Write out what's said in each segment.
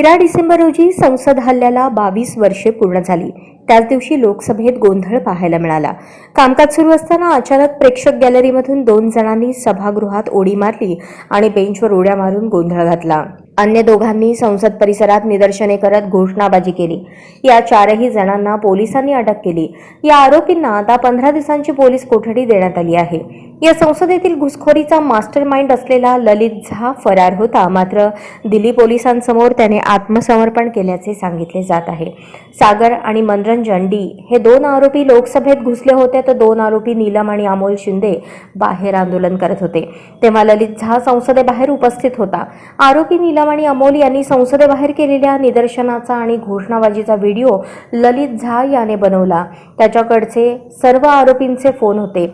तेरा डिसेंबर रोजी संसद हल्ल्याला बावीस वर्षे पूर्ण झाली. त्याच दिवशी लोकसभेत गोंधळ पाहायला मिळाला. कामकाज सुरू असताना अचानक प्रेक्षक गॅलरीमधून दोन जणांनी सभागृहात उडी मारली आणि बेंचवर उड्या मारून गोंधळ घातला. अन्य दोघांनी संसद परिसरात निदर्शने करत घोषणाबाजी केली. या चारही जणांना पोलिसांनी अटक केली. या आरोपींना आता पंधरा दिवसांची पोलीस कोठडी देण्यात आली आहे. या संसदेतील घुसखोरीचा मास्टर माइंड असलेला ललित झा फरार होता. मात्र दिल्ली पोलिसांसमोर त्याने आत्मसमर्पण केल्याचे सांगितले जात आहे. सागर आणि मनरंजन डी हे दोन आरोपी लोकसभेत घुसले होते तर दोन आरोपी नीलम आणि अमोल शिंदे बाहेर आंदोलन करत होते. तेव्हा ललित झा संसदेबाहेर उपस्थित होता. आरोपी नीलम आणि अमोल यांनी संसदेबाहेर केलेल्या निदर्शनाचा आणि घोषणाबाजीचा व्हिडिओ ललित झा याने बनवला. त्याच्याकडचे सर्व आरोपींचे फोन होते.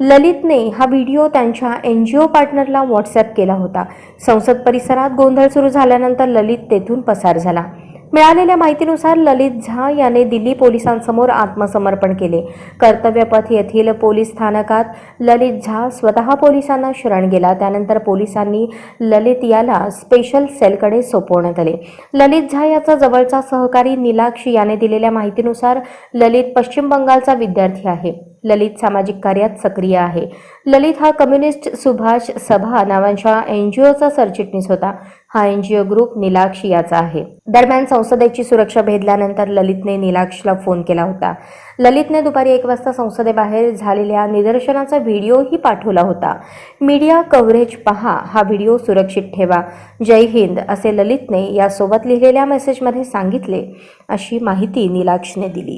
ललितने हा व्हिडिओ त्यांच्या एन जी ओ पार्टनरला व्हॉट्सअप केला होता. संसद परिसरात गोंधळ सुरू झाल्यानंतर ललित तेथून पसार झाला. मिळालेल्या माहितीनुसार ललित झा याने दिल्ली पोलिसांसमोर आत्मसमर्पण केले. कर्तव्यपथ येथील पोलीस स्थानकात ललित झा स्वतः पोलिसांना शरण गेला. त्यानंतर पोलिसांनी ललित याला स्पेशल सेलकडे सोपवण्यात आले. ललित झा याचा जवळचा सहकारी निलाक्षी याने दिलेल्या माहितीनुसार ललित पश्चिम बंगालचा विद्यार्थी आहे. ललित सामाजिक कार्यात सक्रिय आहे. ललित हा कम्युनिस्ट सुभाष सभा नावाच्या एन जी ओचा सरचिटणीस होता. हा एन जी ओ ग्रुप निलाक्षी याचा आहे. दरम्यान संसदेची सुरक्षा भेदल्यानंतर ललितने निलाक्षला फोन केला होता. ललितने दुपारी एक वाजता संसदेबाहेर झालेल्या निदर्शनाचा व्हिडिओही पाठवला होता. मीडिया कव्हरेज पहा हा व्हिडिओ सुरक्षित ठेवा. जय हिंद असे ललितने यासोबत लिहिलेल्या मेसेजमध्ये सांगितले अशी माहिती निलाक्षने दिली.